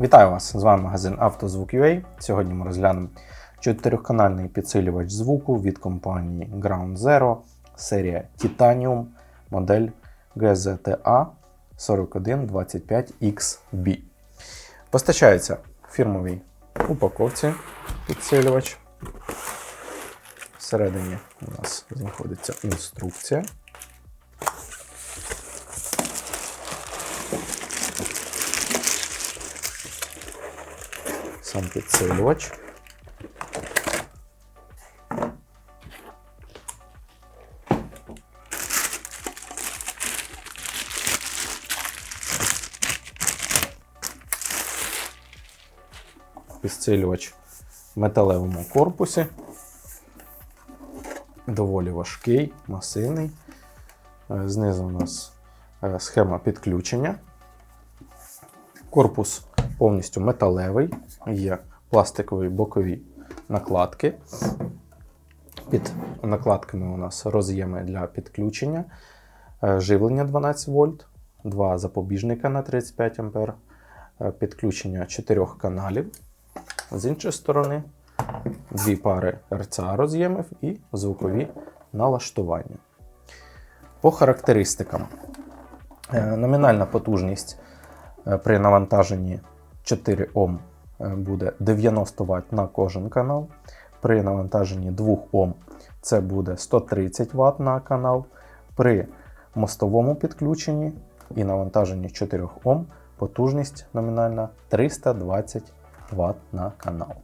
Вітаю вас! З вами магазин «Автозвук.UA». Сьогодні ми розглянемо чотирьохканальний підсилювач звуку від компанії Ground Zero, серія Titanium, модель GZTA 4125XB. Постачається фірмовій упаковці підсилювач. Всередині у нас знаходиться інструкція. Сам підсилювач. Підсилювач в металевому корпусі. Доволі важкий, масивний. Е, Знизу у нас е, схема підключення. Корпус повністю металевий, є пластикові бокові накладки. Під накладками у нас роз'єми для підключення, е, живлення 12 вольт, два запобіжника на 35 А, е, підключення 4 каналів. З іншої сторони, дві пари RCA роз'ємів і звукові налаштування. По характеристикам. Е, Номінальна потужність при навантаженні 4 Ом е, буде 90 Вт на кожен канал. При навантаженні 2 Ом це буде 130 Вт на канал. При мостовому підключенні і навантаженні 4 Ом потужність номінальна 320 Вт на канал.